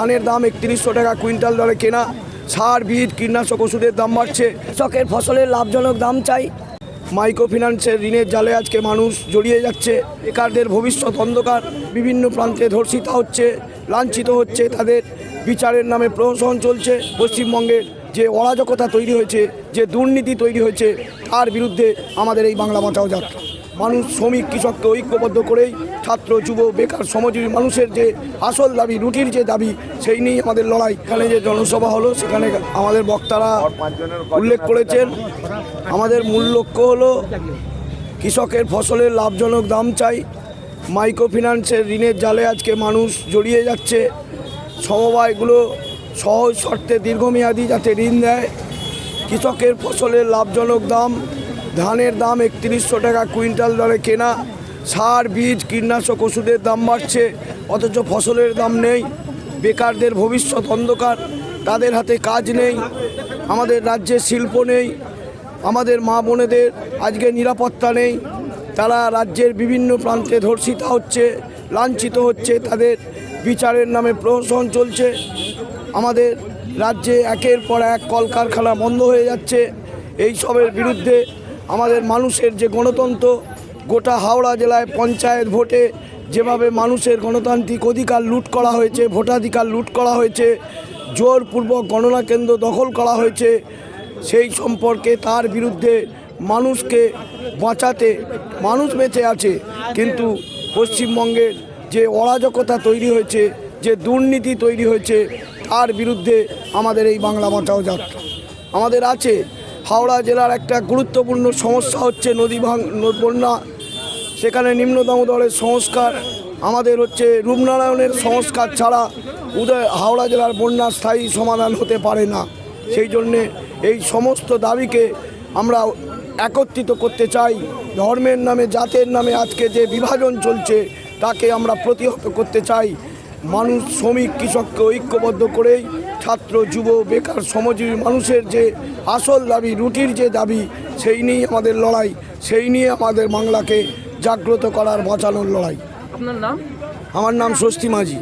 ধানের দাম একত্রিশশো টাকা কুইন্টাল দরে কেনা সার বীজ কীটনাশক ওষুধের দাম বাড়ছে। কৃষকের ফসলের লাভজনক দাম চাই। মাইক্রো ফিন্যান্সের ঋণের জালে আজকে মানুষ জড়িয়ে যাচ্ছে। বেকারদের ভবিষ্যৎ অন্ধকার। বিভিন্ন প্রান্তে ধর্ষিত হচ্ছে লাঞ্ছিত হচ্ছে তাদের। বিচারের নামে প্রহসন চলছে। পশ্চিমবঙ্গের যে অরাজকতা তৈরি হয়েছে যে দুর্নীতি তৈরি হয়েছে তার বিরুদ্ধে আমাদের এই বাংলা বাঁচাও যাত্রা। মানুষ, শ্রমিক, কৃষককে ঐক্যবদ্ধ করেই ছাত্র, যুব, বেকার শ্রমজীবী মানুষের যে আসল দাবি, রুটির যে দাবি, সেই নিয়েই আমাদের লড়াই। এখানে যে জনসভা হলো, সেখানে আমাদের বক্তারা উল্লেখ করেছেন, আমাদের মূল লক্ষ্য হলো কৃষকের ফসলের লাভজনক দাম চাই। মাইক্রো ফিন্যান্সের ঋণের জালে আজকে মানুষ জড়িয়ে যাচ্ছে। সমবায়গুলো সহজ শর্তে দীর্ঘমেয়াদী যাতে ঋণ দেয়। কৃষকের ফসলের লাভজনক দাম ধানের দাম একত্রিশশো টাকা, কুইন্টাল দরে কেনা। সার, বীজ, কীটনাশক ওষুধের দাম বাড়ছে, অথচ ফসলের দাম নেই। বেকারদের ভবিষ্যৎ অন্ধকার, তাদের হাতে কাজ নেই, আমাদের রাজ্যে শিল্প নেই, আমাদের মা বোনেদের আজকে নিরাপত্তা নেই। তারা রাজ্যের বিভিন্ন প্রান্তে ধর্ষিত হচ্ছে, লাঞ্ছিত হচ্ছে, তাদের বিচারের নামে প্রহসন চলছে। আমাদের রাজ্যে একের পর এক কলকারখানা বন্ধ হয়ে যাচ্ছে। এই সবের বিরুদ্ধে আমাদের মানুষের যে গণতন্ত্র, গোটা হাওড়া জেলায় পঞ্চায়েত ভোটে যেভাবে মানুষের গণতান্ত্রিক অধিকার লুট করা হয়েছে, ভোটাধিকার লুট করা হয়েছে, জোরপূর্বক গণনা কেন্দ্র দখল করা হয়েছে, সেই সম্পর্কে তার বিরুদ্ধে মানুষকে বাঁচাতে, মানুষ বেঁচে আছে। কিন্তু পশ্চিমবঙ্গের যে অরাজকতা তৈরি হয়েছে, যে দুর্নীতি তৈরি হয়েছে, তার বিরুদ্ধে আমাদের এই বাংলা বাঁচাও যাত্রা। আমাদের আছে হাওড়া জেলার একটা গুরুত্বপূর্ণ সমস্যা হচ্ছে নদী ভাঙ বন্যা। সেখানে নিম্ন দামোদরের সংস্কার, আমাদের হচ্ছে রূপনারায়ণের সংস্কার ছাড়া উদয়, হাওড়া জেলার বন্যার স্থায়ী সমাধান হতে পারে না। সেই জন্যে এই সমস্ত দাবিকে আমরা একত্রিত করতে চাই। ধর্মের নামে, জাতের নামে আজকে যে বিভাজন চলছে, তাকে আমরা প্রতিহত করতে চাই। মানুষ, শ্রমিক, কৃষককে ঐক্যবদ্ধ করেই ছাত্র যুব বেকার শ্রমজীবী মানুষের যে আসল দাবি রুটির যে দাবি সেই নিয়ে আমাদের লড়াই সেই নিয়ে আমাদের বাংলাকে জাগ্রত করার বাঁচানোর লড়াই। আপনার নাম? আমার নাম স্বস্তি মাঝি।